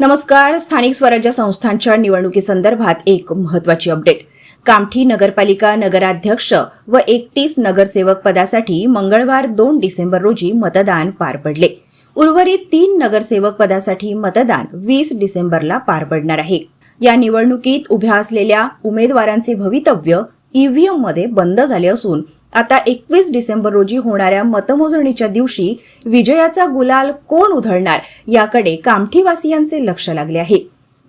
नमस्कार. स्थानिक स्वराज्य संस्थांच्या निवडणुकीसंदर्भात एक महत्वाची अपडेट कामठी नगरपालिका नगराध्यक्ष व एकतीस नगरसेवक पदासाठी मंगळवार दोन डिसेंबर रोजी मतदान पार पडले. उर्वरित तीन नगरसेवक पदासाठी मतदान वीस डिसेंबरला पार पडणार आहे. या निवडणुकीत उभ्या असलेल्या उमेदवारांचे भवितव्य ईव्हीएममध्ये बंद झाले असून आता एकवीस डिसेंबर रोजी होणाऱ्या मतमोजणीच्या दिवशी विजयाचा गुलाल कोण उधळणार याकडे कामठीवासियांचे लक्ष लागले आहे.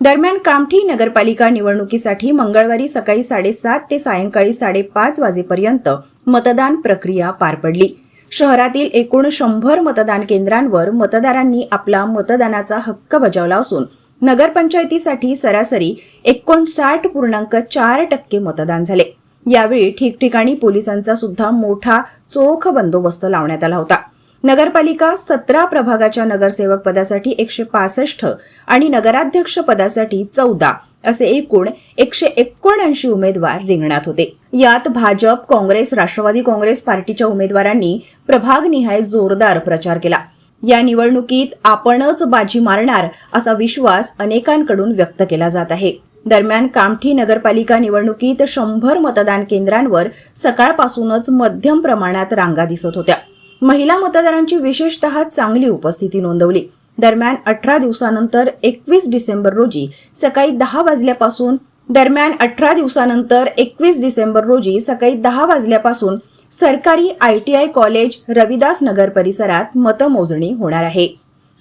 दरम्यान कामठी नगरपालिका निवडणुकीसाठी मंगळवारी सकाळी साडेसात ते सायंकाळी साडेपाच वाजेपर्यंत मतदान प्रक्रिया पार पडली. शहरातील एकूण शंभर मतदान केंद्रांवर मतदारांनी आपला मतदानाचा हक्क बजावला असून नगरपंचायतीसाठी सरासरी एकोणसाठ पूर्णांक चार टक्के मतदान झाले. यावेळी ठिकठिकाणी पोलिसांचा सुद्धा मोठा चोख बंदोबस्त लावण्यात आला होता. नगरपालिका सतरा प्रभागाच्या नगरसेवक पदासाठी एकशे पासष्ट आणि नगराध्यक्ष पदासाठी चौदा असे एकूण एकशे एकोणऐंशी उमेदवार रिंगणात होते. यात भाजप काँग्रेस राष्ट्रवादी काँग्रेस पार्टीच्या उमेदवारांनी प्रभागनिहाय जोरदार प्रचार केला. या निवडणुकीत आपणच बाजी मारणार असा विश्वास अनेकांकडून व्यक्त केला जात आहे. दरम्यान कामठी नगरपालिका निवडणुकीत शंभर मतदान केंद्रांवर सकाळपासूनच मध्यम प्रमाणात रांगा दिसत होत्या. महिला मतदारांची विशेषतः चांगली उपस्थिती नोंदवली. दरम्यान अठरा दिवसानंतर एकवीस डिसेंबर रोजी सकाळी दहा वाजल्यापासून दरम्यान अठरा दिवसानंतर एकवीस डिसेंबर रोजी सकाळी दहा वाजल्यापासून सरकारी I T I college Ravidas Nagar परिसरात मतमोजणी होणार आहे.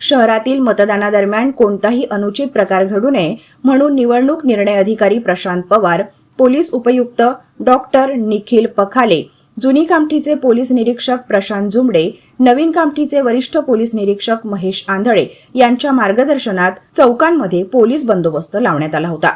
शहरातील मतदानादरम्यान कोणताही अनुचित प्रकार घडू नये म्हणून निवडणूक निर्णय अधिकारी प्रशांत पवार पोलीस उपयुक्त डॉक्टर निखिल पखाले जुनी कामठीचे पोलीस निरीक्षक प्रशांत जुमडे नवीन कामठीचे वरिष्ठ पोलीस निरीक्षक महेश आंधळे यांच्या मार्गदर्शनात चौकांमध्ये पोलीस बंदोबस्त लावण्यात आला होता.